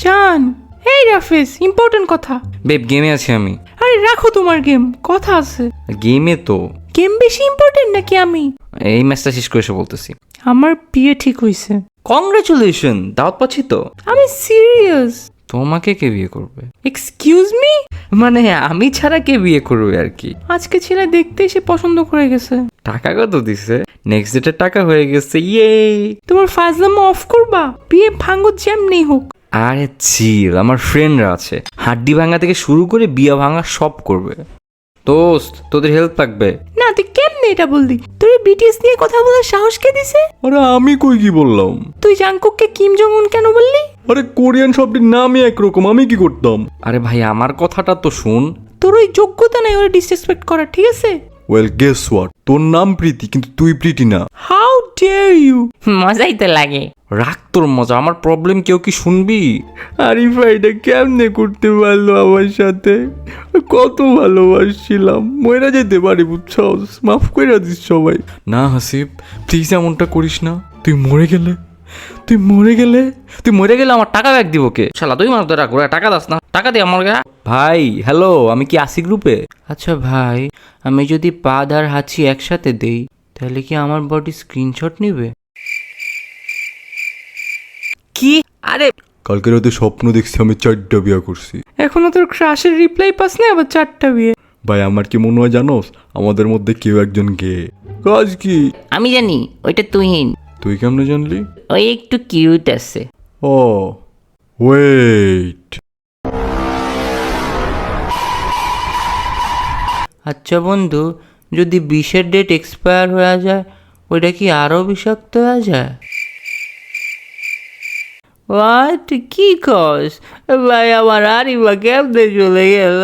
জান এই রাফেজ ইম্পর্টেন্ট কথা। বেব গেমে আছি আমি। আরে রাখো তোমার গেম কথা আছে। গেমে তো। গেম বেশি ইম্পর্টেন্ট নাকি আমি? এই ম্যাচটা শেষ করে এসে বলতেছি। আমার বিয়ে ঠিক হয়েছে কংগ্রেচুলেশন দাওয়াত পাচ্ছি তো? আমি সিরিয়াস তোমাকে কে বিয়ে করবে? এক্সকিউজ মি মানে আমি ছাড়া কে বিয়ে করবে আর কি? আজকে ছেলে দেখতে এসে পছন্দ করে গেছে। টাকা কত দিছে? নেক্সট ডেটের টাকা হয়ে গেছে ইয়ে তোমার ফাজলামো অফ করবা? বিয়ে ভাঙ্গো যেমনি হোক। আরে চিল আমার ফ্রেন্ডরা আছে। হাড্ডি ভাঙা থেকে শুরু করে বিয়া ভাঙা সব করবে। দোস্ত তোদের হেল্প লাগবে। না তুই কেমনে এটা বললি? তোর বিটিএস নিয়ে কথা বলার সাহস কে দিছে? আরে আমি কই কি বললাম? তুই জাংকুককে কিম জং উন কেন বললি? আরে কোরিয়ান শব্দের নামই একরকম আমি কি করতাম? আরে ভাই আমার কথাটা তো শুন। তোর ওই যোগ্যতা নাই ওরা ডিসরেসপেক্ট করা ঠিক আছে? ওয়েল গেস হোয়াট তোর নাম প্রীতি কিন্তু তুই প্রীতি না। হাউ ডেয়ার ইউ মজাই তো লাগে। রাখ তোর মজা আমার প্রবলেম কেউ কি শুনবি? আরিফা এটা কেমনে করতে পারল আমার সাথে? কত ভালোবাসছিলাম। ময়রা যেতে পারি বুঝছস? মাফ করে দিস সবাই। না হাসিব প্লিজ এমনটা করিস না। তুই মরে গেলে? তুই মরে গেলে? তুই মরে গেলে আমার টাকা ব্যাগ দিব কে? শালা তুই মানুষ রাখ ওরা টাকা দাস না। টাকা দে আমার গা। ভাই হ্যালো আমি কি আসি গ্রুপে আচ্ছা ভাই আমি যদি পা আর হাঁচি একসাথে দেই তাহলে কি আমার বডি স্ক্রিনশট নিবে? কি? আরে! কালকে রাতে স্বপ্ন দেখছি আমি চারটা বিয়া করছি। এখনও তোর ক্রাশের রিপ্লাই পাস না আবার চারটা বিয়ে? ভাই আমার কি মনে হয় জানোস? আমাদের মধ্যে কেউ একজন গে কাজ কি? আমি জানি ওইটা তুহিন। তুই কেমনে জানলি? ওই একটু কিউট আছে। ও ওয়েট আচ্ছা বন্ধু যদি বিশের ডেট এক্সপায়ার হয়ে যায়, ওইটা কি আরও বিষাক্ত হয়ে যায়? হোয়াট কি কস? ভাই, আমার আরিবা কেমনে চলে গেল?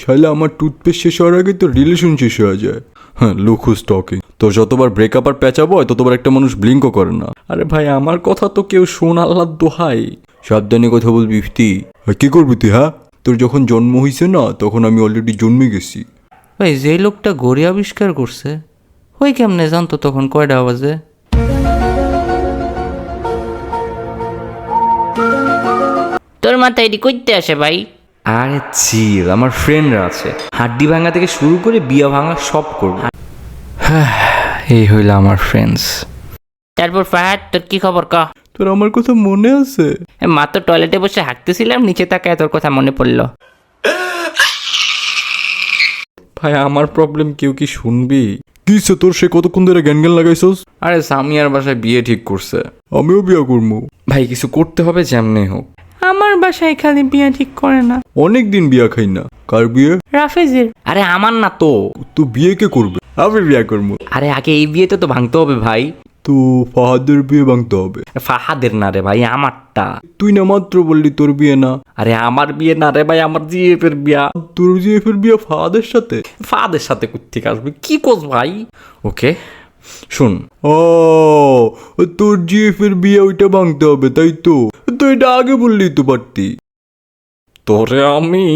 শালা আমার টুথপেস্ট শেষ হওয়ার আগে তো রিলেশন শেষ হয়ে যায়। হ্যাঁ লুক হুজ টকিং তোর যতবার ব্রেকআপ আর প্যাচাবো হয়, ততবার একটা মানুষ ব্লিঙ্কও করে না। আরে ভাই, আমার কথা তো কেউ শোন আল্লাহ দোহাই। সাবধানে কথা বলবি ইফতি কি করবি তুই হ্যাঁ? তোর যখন জন্ম হয়েছে না, তখন আমি অলরেডি জন্মে গেছি। ভাই যে লোকটা গড়ি আবিষ্কার করছে ওই কেমনে জানতো তখন কয়টা বাজে? তোর মাথায় এটি করতে আসে ভাই। আরে চিল আমার ফ্রেন্ডরা আছে। হাড্ডি ভাঙা থেকে শুরু করে বিয়া ভাঙা সব করবে। হ্যাঁ, এই হইল আমার ফ্রেন্ডস তারপর ফাহাদ তোর কি খবর ক? তোর আমার কথা মনে আছে? এ, মাত্র টয়লেটে বসে হাঁকতেছিলাম নিচে তাকায় তোর কথা মনে পড়ল। ভাই আমার প্রবলেম কেউ কি শুনবি? কি সে তোর সে কতক্ষণ ধরে জ্ঞান জ্ঞান লাগাইছস? আরে সামিয়ার বাসায় বিয়ে ঠিক করছে। আমিও বিয়ে করব। ভাই কিছু করতে হবে যেমনি হোক। আমার বাসায় খালি বিয়া ঠিক করে না। অনেক দিন বিয়া খাই না। কার বিয়ে? রাফেজের। আরে আমার না তো। তো বিয়ে কে করবে? আমি বিয়া করব। আরে আগে এই বিয়েতে তো ভাঙতে হবে ভাই। তো ফাহাদের বিয়ে ভাঙতে হবে। ফাহাদের না রে ভাই আমারটা। তুই না মাত্র বললি তোর বিয়ে না। আরে আমার বিয়ে না রে ভাই আমার জিএফের বিয়া। তোর জিএফের বিয়ে ফাহাদের সাথে? ফাদের সাথে কোথেকে আসবে? কি কোস ভাই? ওকে শুন। ও তোর জিএফের বিয়ে ওইটা ভাঙতে হবে তাই তো? তো এটা আগে বললি তো পারতি। তোরে আমি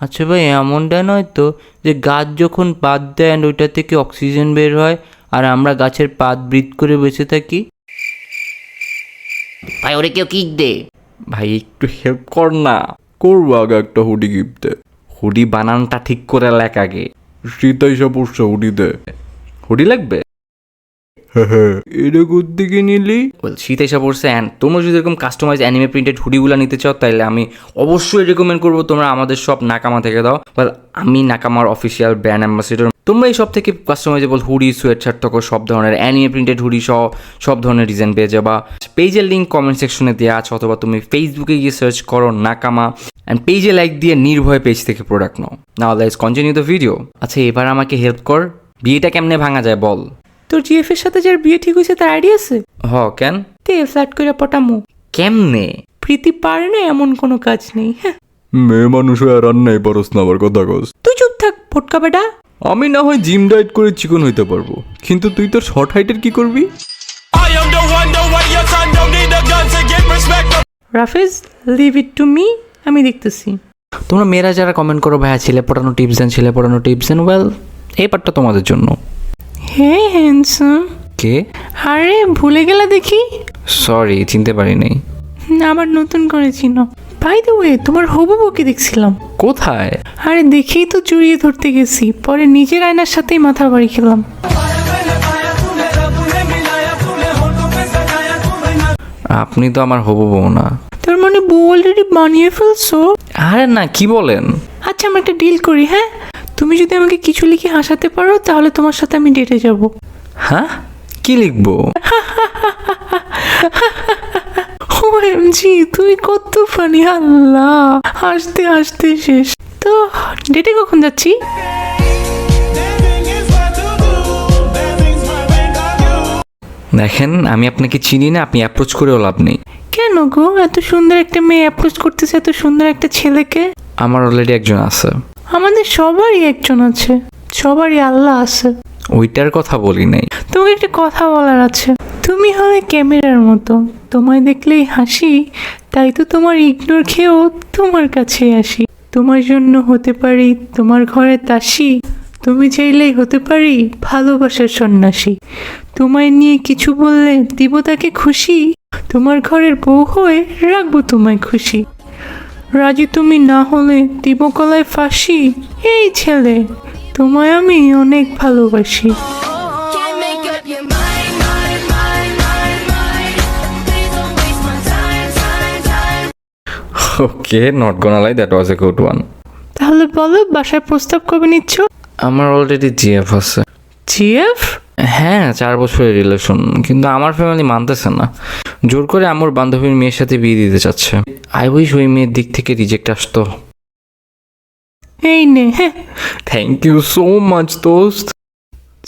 আচ্ছা ভাই এমনটা নয় তো যে গাছ যখন পাত দেয় ওইটা থেকে অক্সিজেন বের হয় আর আমরা গাছের পাত ব্রিথ করে বেঁচে থাকি। ভাই ওরে কেউ কিক দে। ভাই একটু হেল্প কর না। করব আগে একটা হুডি গিফট দে। হুডি বানানটা ঠিক করে লেখ আগে। শীতাই সব পড়ছে হুডি দে। হুডি লাগবে? হ্যাঁ হ্যাঁ। এটা কোথেকে নিলি? শীত এসে পড়ছে অ্যান্ড তোমরা যদি এরকম কাস্টমাইজ অ্যানিমে প্রিন্টেড হুডিগুলো নিতে চাও তাহলে আমি অবশ্যই রেকমেন্ড করব তোমরা আমাদের সব নাকামা থেকে দাও। ওয়েল আমি নাকামার অফিসিয়াল ব্র্যান্ড অ্যাম্বাসিডর তোমরা এই সব থেকে কাস্টমাইজেবল হুডি সোয়েট শার্ট থেকে সব ধরনের অ্যানিমে প্রিন্টেড হুডি সহ সব ধরনের ডিজাইন পেয়ে যাবা। পেজের লিঙ্ক কমেন্ট সেকশনে দেওয়া আছে অথবা তুমি ফেসবুকে গিয়ে সার্চ করো নাকামা অ্যান্ড পেজে লাইক দিয়ে নির্ভয় পেজ থেকে product now. Now let's continue the video আচ্ছা এবার আমাকে হেল্প কর বিয়েটা কেমনে ভাঙা যায় বল? তোর জিএফ এর সাথে যার বিয়ে ঠিক হয়েছে তার আইডিয়া আছে? হ কেন? তে ফ্ল্যাট করে পটামু। কেমনে? প্রীতি পারে না এমন কোনো কাজ নেই হ্যাঁ। মেয়ে মানুষ হয়ে রান্নাই পারস না আবার কথা কস। তুই চুপ থাক ভোটকা বেটা। আমি না হয় জিম ডায়েট করে চিকন হইতে পারব। কিন্তু তুই তোর শর্ট হাইটের কি করবি. রাফেজ লিভ ইট টু মি আমি দেখতেছি। তোমরা মেয়েরা যারা কমেন্ট করো ভাইয়া ছেলে পড়ানো টিপস দেন ছেলে পড়ানো টিপস দেন ওয়েল এই পার্টটা তোমাদের জন্য। হে হ্যান্ডসাম কে? আরে ভুলে গেলা দেখি। সরি চিনতে পারি নাই আবার নতুন করে চিনো। বাই দ্য ওয়ে তোমার হবু বউকে দেখছিলাম। কোথায়? আরে দেখেই তো জড়িয়ে ধরতে গেছি। পরে নিজের আয়নার সাথেই মাথা বাড়ি খেলাম। আপনি তো আমার হবু বউ না। তার মানে বউ অলরেডি বানিয়ে ফেলছো? আরে না কি বলেন? আচ্ছা আমরা একটা ডিল করি হ্যাঁ? তুমি যদি আমাকে কিছু লিখে হাসাতে পারো তাহলে তোমার সাথে আমি ডেটে যাব। হ্যাঁ? কি লিখব? ওএমজি তুই কত ফানি আল্লাহ। হাসতে হাসতে শেষ। তো ডেটে কখন যাচ্ছি? দেখেন আমি আপনাকে চিনি না আপনি অ্যাপ্রোচ করেও লাভ নেই। কেন গো? এত সুন্দর একটা মেয়ে অ্যাপ্রোচ করতেছে এত সুন্দর একটা ছেলেকে? আমার অলরেডি একজন আছে। আমাদের সবারই একজন আছে। সবারই আল্লাহ আছে। ওইটার কথা বলি নাই। তোমাকে একটা কথা বলার আছে। তুমি হলে ক্যামেরার মতো। তোমায় দেখলেই হাসি, তাই তো তোমার ইগনোর খেয়েও তোমার কাছে আসি। তোমার জন্য হতে পারি তোমার ঘরে তাসি তুমি চাইলেই হতে পারি ভালোবাসার সন্ন্যাসী। তোমায় নিয়ে কিছু বললে দিব তাকে খুশি। তোমার ঘরের বউ হয়ে রাখব তোমায় খুশি। রাজি তুমি না হলে দিব কলায় ফাঁসি। এই ছেলে, তোমায় আমি অনেক ভালোবাসি। Okay not gonna lie that was a good one তাহলে বলো বাসায় প্রস্তাব কবে নিচ্ছ? আমার অলরেডি জিএফ আছে। জিএফ হ্যাঁ চার বছরের রিলেশন কিন্তু আমার ফ্যামিলি মানতেছে না। জোর করে আমার বান্ধবীর মেয়ের সাথে বিয়ে দিতে চাচ্ছে। আই উইশ ওই মেয়ের দিক থেকে রিজেক্ট আসতো। এই নে হ্যাঁ। থ্যাংক ইউ সো মাচ দোস্ত।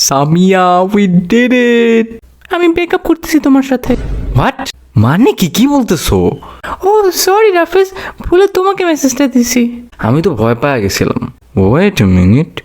সামিয়া উই ডিড ইট আমি ব্রেকআপ করতেছি তোমার সাথে। হোয়াট মানে কি কি বলতেছো? ও সরি রাফেজ ভুলে তোমাকে মেসেজটা দিছি। আমি তো ভয় পাওয়া গেছিলাম। Wait minute